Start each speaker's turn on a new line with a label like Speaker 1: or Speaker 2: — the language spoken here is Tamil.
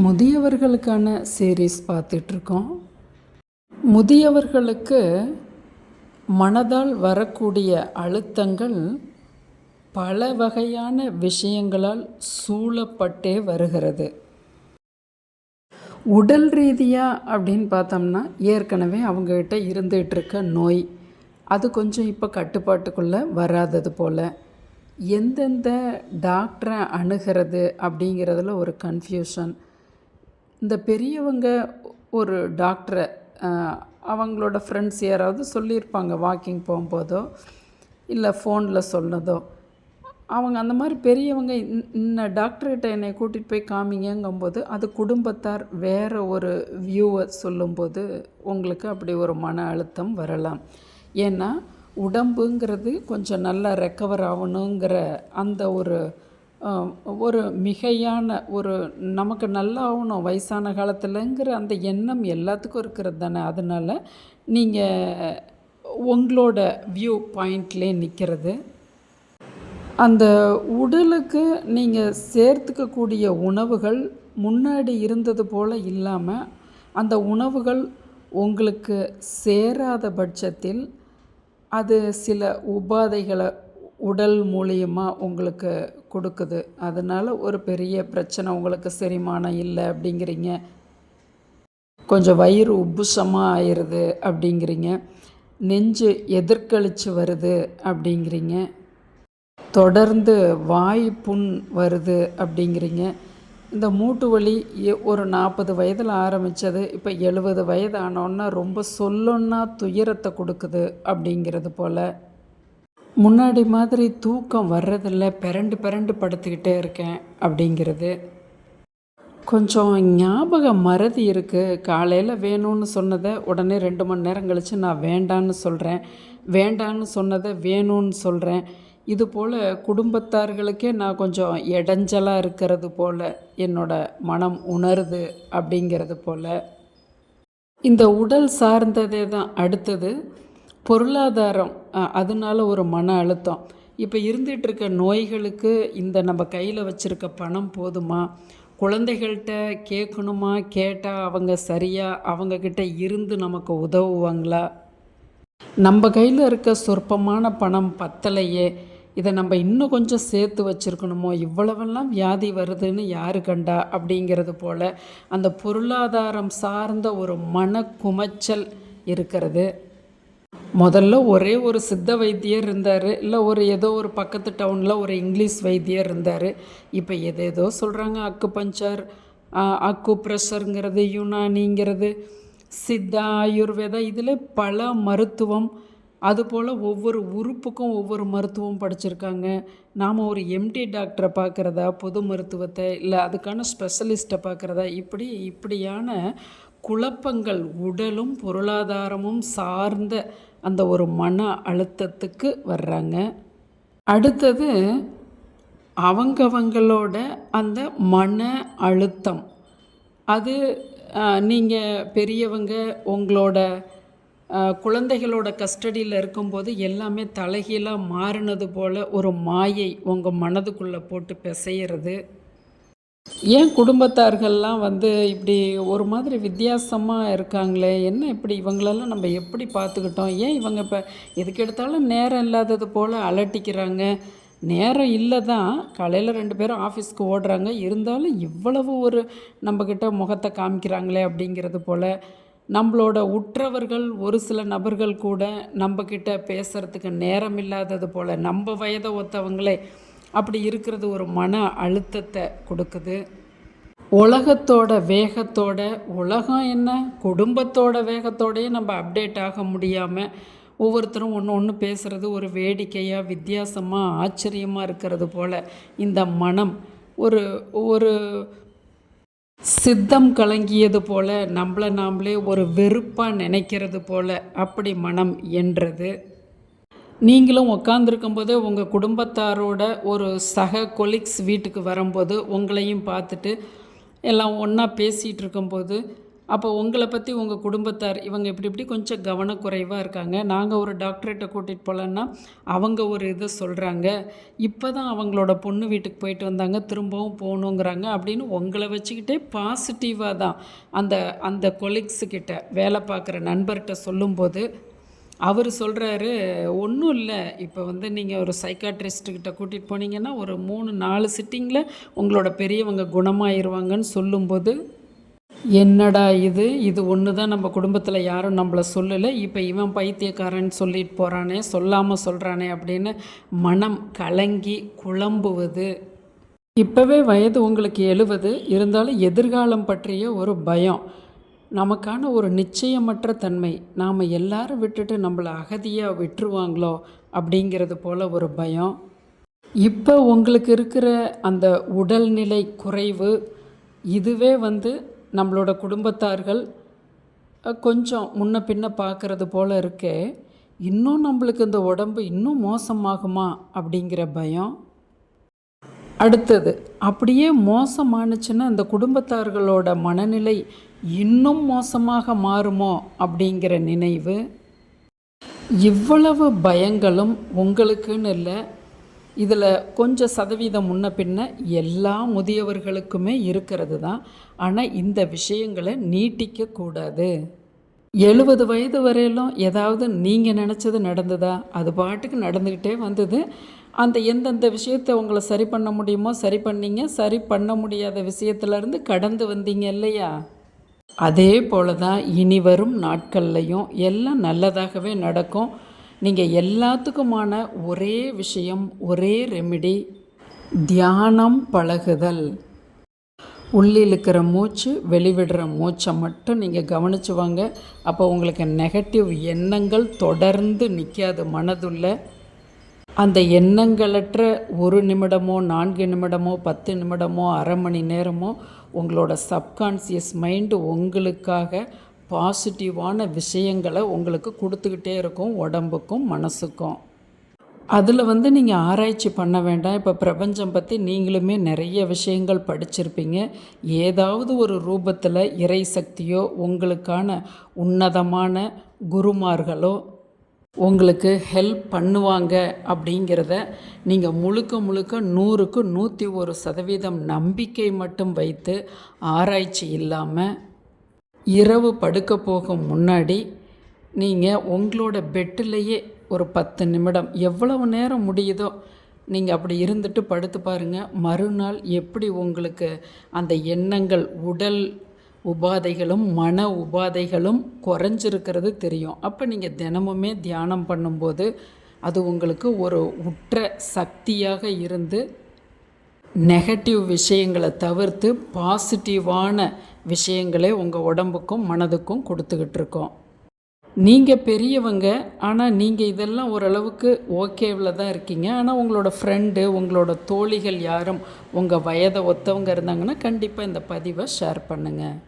Speaker 1: முதியவர்களுக்கான சீரீஸ் பார்த்துட்ருக்கோம். முதியவர்களுக்கு மனதால் வரக்கூடிய அழுத்தங்கள் பல வகையான விஷயங்களால் சூழப்பட்டே வருகிறது. உடல் ரீதியாக அப்படின்னு பார்த்தோம்னா ஏற்கனவே அவங்கக்கிட்ட இருந்துகிட்டு இருக்க நோய் அது கொஞ்சம் இப்போ கட்டுப்பாட்டுக்குள்ளே வராதது போல். எந்தெந்த டாக்டரை அணுகிறது அப்படிங்கிறதுல ஒரு கன்ஃபியூஷன் இந்த பெரியவங்க ஒரு டாக்டரை அவங்களோட ஃப்ரெண்ட்ஸ் யாராவது சொல்லியிருப்பாங்க வாக்கிங் போகும்போதோ இல்லை ஃபோனில் சொன்னதோ. அவங்க அந்த மாதிரி பெரியவங்க இன்- இன்ன டாக்டர்கிட்ட என்னை கூட்டிகிட்டு போய் காமிங்கங்கும்போது அது குடும்பத்தார் வேறு ஒரு வியூவை சொல்லும்போது உங்களுக்கு அப்படி ஒரு மன அழுத்தம் வரலாம். ஏன்னா உடம்புங்கிறது கொஞ்சம் நல்லா ரெக்கவர் ஆகணுங்கிற அந்த ஒரு ஒரு மிகையான ஒரு நமக்கு நல்லா ஆகணும் வயசான காலத்துலங்கிற அந்த எண்ணம் எல்லாத்துக்கும் இருக்கிறது தானே. அதனால் நீங்கள் உங்களோட வியூ பாயிண்ட்லேயே நிற்கிறது அந்த உடலுக்கு நீங்கள் சேர்த்துக்கக்கூடிய உணவுகள் முன்னாடி இருந்தது போல் இல்லாமல் அந்த உணவுகள் உங்களுக்கு சேராத பட்சத்தில் அது சில உபாதைகளை உடல் மூலியமாக உங்களுக்கு கொடுக்குது. அதனால் ஒரு பெரிய பிரச்சனை உங்களுக்கு செரிமானம் இல்லை அப்படிங்கிறீங்க. கொஞ்சம் வயிறு உப்புசமாக ஆயிடுது அப்படிங்கிறீங்க. நெஞ்சு எதிர்கழிச்சு வருது அப்படிங்கிறீங்க. தொடர்ந்து வாய் புண் வருது அப்படிங்கிறீங்க. இந்த மூட்டு வலி ஒரு நாற்பது வயதில் ஆரம்பித்தது இப்போ எழுபது வயது ஆனோன்னா ரொம்ப சொல்லணுன்னா துயரத்தை கொடுக்குது அப்படிங்கிறது போல். முன்னாடி மாதிரி தூக்கம் வர்றதில்ல பிறண்டு பிறண்டு படுத்துக்கிட்டே இருக்கேன் அப்படிங்கிறது. கொஞ்சம் ஞாபக மறதி இருக்குது காலையில் வேணும்னு சொன்னதை உடனே ரெண்டு மணி நேரம் கழித்து நான் வேண்டான்னு சொல்கிறேன் வேண்டான்னு சொன்னதை வேணும்னு சொல்கிறேன் இது போல் குடும்பத்தார்களுக்கே நான் கொஞ்சம் இடைஞ்சலாக இருக்கிறது போல் என்னோட மனம் உணருது அப்படிங்கிறது போல். இந்த உடல் சார்ந்ததே தான் அடுத்தது. பொருளாதாரம் அதனால் அதனால ஒரு மன அழுத்தம். இப்போ இருந்துகிட்ருக்க நோய்களுக்கு இந்த நம்ம கையில் வச்சுருக்க பணம் போதுமா? குழந்தைகள்கிட்ட கேட்கணுமா கேட்டால் அவங்க சரியாக அவங்கக்கிட்ட இருந்து நமக்கு உதவுவாங்களா? நம்ம கையில் இருக்க சொற்பமான பணம் பத்தலையே. இதை நம்ம இன்னும் கொஞ்சம் சேர்த்து வச்சுருக்கணுமோ? இவ்வளவெல்லாம் வியாதி வருதுன்னு யாரு கண்டா? அப்படிங்கிறது போல் அந்த பொருளாதாரம் சார்ந்த ஒரு மன குமைச்சல் இருக்கிறது. முதல்ல ஒரே ஒரு சித்த வைத்தியர் இருந்தார் இல்லை ஒரு ஏதோ ஒரு பக்கத்து டவுனில் ஒரு இங்கிலீஷ் வைத்தியர் இருந்தார். இப்போ எதேதோ சொல்கிறாங்க அக்கு பஞ்சர் அக்கு ப்ரெஷருங்கிறது யுனானிங்கிறது சித்தா ஆயுர்வேதா இதில் பல மருத்துவம் அதுபோல் ஒவ்வொரு உறுப்புக்கும் ஒவ்வொரு மருத்துவம் படிச்சிருக்காங்க. நாம் ஒரு எம்டி டாக்டரை பார்க்குறதா பொது மருத்துவத்தை இல்லை அதுக்கான ஸ்பெஷலிஸ்ட்டை பார்க்குறதா இப்படி இப்படியான குழப்பங்கள் உடலும் பொருளாதாரமும் சார்ந்த அந்த ஒரு மன அழுத்தத்துக்கு வர்றாங்க. அடுத்தது அவங்கவங்களோட அந்த மன அழுத்தம். அது நீங்கள் பெரியவங்க உங்களோட குழந்தைகளோட கஸ்டடியில் இருக்கும்போது எல்லாமே தலைகீழாக மாறினது போல் ஒரு மாயை உங்கள் மனதுக்குள்ளே போட்டு பிசையிறது. ஏன் குடும்பத்தார்கள்லாம் வந்து இப்படி ஒரு மாதிரி வித்தியாசமாக இருக்காங்களே? என்ன இப்படி இவங்களெல்லாம் நம்ம எப்படி பார்த்துக்கிட்டோம்? ஏன் இவங்க இப்போ எதுக்கு எடுத்தாலும் நேரம் இல்லாதது போல் அலட்டிக்கிறாங்க? நேரம் இல்லை தான் காலையில் ரெண்டு பேரும் ஆஃபீஸ்க்கு ஓடுறாங்க. இருந்தாலும் இவ்வளவு ஒரு நம்மக்கிட்ட முகத்தை காமிக்கிறாங்களே அப்படிங்கிறது போல் நம்மளோட உற்றவர்கள் ஒரு சில நபர்கள் கூட நம்மக்கிட்ட பேசுகிறதுக்கு நேரம் இல்லாதது போல் நம்ம வயதை ஒத்தவங்களே அப்படி இருக்கிறது ஒரு மன அழுத்தத்தை கொடுக்குது. உலகத்தோட வேகத்தோட உலகம் என்ன? குடும்பத்தோட வேகத்தோடயே நம்ம அப்டேட் ஆக முடியாமல் ஒவ்வொருத்தரும் ஒன்று ஒன்று பேசுகிறது ஒரு வேடிக்கையாக வித்தியாசமாக ஆச்சரியமாக இருக்கிறது போல் இந்த மனம் ஒரு ஒரு சித்தம் கலங்கியது போல் நம்மளை நாமளே ஒரு வெறுப்பாக நினைக்கிறது போல் அப்படி மனம் என்றது. நீங்களும் உக்காந்துருக்கும்போது உங்கள் குடும்பத்தாரோட ஒரு சக கொலிக்ஸ் வீட்டுக்கு வரும்போது உங்களையும் பார்த்துட்டு எல்லாம் ஒன்றா பேசிகிட்டு இருக்கும்போது அப்போ உங்களை பற்றி உங்கள் குடும்பத்தார் இவங்க இப்படி இப்படி கொஞ்சம் கவனக்குறைவாக இருக்காங்க. நாங்கள் ஒரு டாக்டர்கிட்ட கூட்டிகிட்டு போகலன்னா அவங்க ஒரு இதை சொல்கிறாங்க இப்போ தான் அவங்களோட பொண்ணு வீட்டுக்கு போயிட்டு வந்தாங்க திரும்பவும் போகணுங்கிறாங்க அப்படின்னு உங்களை வச்சுக்கிட்டே பாசிட்டிவாக தான் அந்த அந்த கொலீக்ஸுக்கிட்ட வேலை பார்க்குற நண்பர்கிட்ட சொல்லும்போது அவர் சொல்கிறாரு ஒன்றும் இல்லை. இப்போ வந்து நீங்கள் ஒரு சைக்காட்ரிஸ்ட்டுக்கிட்ட கூட்டிகிட்டு போனீங்கன்னா ஒரு மூணு நாலு சிட்டிங்கில் உங்களோட பெரியவங்க குணமாயிருவாங்கன்னு சொல்லும்போது என்னடா இது? இது ஒன்று தான் நம்ம குடும்பத்தில் யாரும் நம்மளை சொல்லலை. இப்போ இவன் பைத்தியக்காரன் சொல்லிட்டு போகிறானே சொல்லாமல் சொல்கிறானே அப்படின்னு மனம் கலங்கி குழம்புவது. இப்போவே வயது உங்களுக்கு எழுவது. இருந்தாலும் எதிர்காலம் பற்றிய ஒரு பயம். நமக்கான ஒரு நிச்சயமற்ற தன்மை நாம் எல்லாரும் விட்டுட்டு நம்மளை அகதியாக விட்டுருவாங்களோ அப்படிங்கிறது போல் ஒரு பயம். இப்போ உங்களுக்கு இருக்கிற அந்த உடல்நிலை குறைவு இதுவே வந்து நம்மளோட குடும்பத்தார்கள் கொஞ்சம் முன்ன பின்ன பார்க்கறது போல் இருக்கே இன்னும் நம்மளுக்கு இந்த உடம்பு இன்னும் மோசமாகுமா அப்படிங்கிற பயம். அடுத்தது அப்படியே மோசமானுச்சுன்னா இந்த குடும்பத்தார்களோட மனநிலை இன்னும் மோசமாக மாறுமோ அப்படிங்கிற நினைவு? இவ்வளவு பயங்களும் உங்களுக்குன்னு இல்லை. இதில் கொஞ்சம் சதவீதம் முன்ன பின்ன எல்லா முதியவர்களுக்குமே இருக்கிறது தான். ஆனால் இந்த விஷயங்களை நீட்டிக்கக்கூடாது எழுபது வயது வரையிலும் ஏதாவது நீங்கள் நினச்சது நடந்ததா? அது பாட்டுக்கு நடந்துக்கிட்டே வந்தது. அந்த எந்தெந்த விஷயத்தை உங்களை சரி பண்ண முடியுமோ சரி பண்ணீங்க. சரி பண்ண முடியாத விஷயத்துலேருந்து கடந்து வந்தீங்க இல்லையா? அதே போல தான் இனி வரும் நாட்கள்லையும் எல்லாம் நல்லதாகவே நடக்கும். நீங்கள் எல்லாத்துக்குமான ஒரே விஷயம் ஒரே ரெமிடி தியானம் பழகுதல். உள்ளிழுக்கிற மூச்சு வெளிவிடுற மூச்சை மட்டும் நீங்கள் கவனிச்சு வாங்க அப்போ உங்களுக்கு நெகட்டிவ் எண்ணங்கள் தொடர்ந்து நிற்காது மனதுள்ள. அந்த எண்ணங்களற்ற ஒரு நிமிடமோ நான்கு நிமிடமோ பத்து நிமிடமோ அரை மணி நேரமோ உங்களோட சப்கான்சியஸ் மைண்டு உங்களுக்காக பாசிட்டிவான விஷயங்களை உங்களுக்கு கொடுத்துக்கிட்டே இருக்கும் உடம்புக்கும் மனசுக்கும். அதில் வந்து நீங்கள் ஆராய்ச்சி பண்ண வேண்டாம். இப்போ பிரபஞ்சம் பற்றி நீங்களுமே நிறைய விஷயங்கள் படிச்சிருப்பீங்க. ஏதாவது ஒரு ரூபத்தில் இறை சக்தியோ உங்களுக்கான உன்னதமான குருமார்களோ உங்களுக்கு ஹெல்ப் பண்ணுவாங்க அப்படிங்கிறத நீங்கள் முழுக்க முழுக்க நூறுக்கு நூற்றி ஒரு சதவீதம் நம்பிக்கை மட்டும் வைத்து ஆராய்ச்சி இல்லாமல் இரவு படுக்க போகும் முன்னாடி நீங்கள் உங்களோட பெட்டிலேயே ஒரு பத்து நிமிடம் எவ்வளவு நேரம் முடியுதோ நீங்கள் அப்படி இருந்துட்டு படுத்து பாருங்கள் மறுநாள் எப்படி உங்களுக்கு அந்த எண்ணங்கள் உடல் உபாதைகளும் மன உபாதைகளும் குறைஞ்சிருக்கிறது தெரியும். அப்போ நீங்கள் தினமுமே தியானம் பண்ணும்போது அது உங்களுக்கு ஒரு உற்ற சக்தியாக இருந்து நெகட்டிவ் விஷயங்களை தவிர்த்து பாசிட்டிவான விஷயங்களை உங்கள் உடம்புக்கும் மனதுக்கும் கொடுத்துக்கிட்டு இருக்கோம். நீங்கள் பெரியவங்க ஆனால் நீங்கள் இதெல்லாம் ஓரளவுக்கு ஓகேவில் தான் இருக்கீங்க. ஆனால் உங்களோட ஃப்ரெண்டு உங்களோட தோழிகள் யாரும் உங்கள் வயதை ஒத்தவங்க இருந்தாங்கன்னா கண்டிப்பாக இந்த பதிவை ஷேர் பண்ணுங்கள்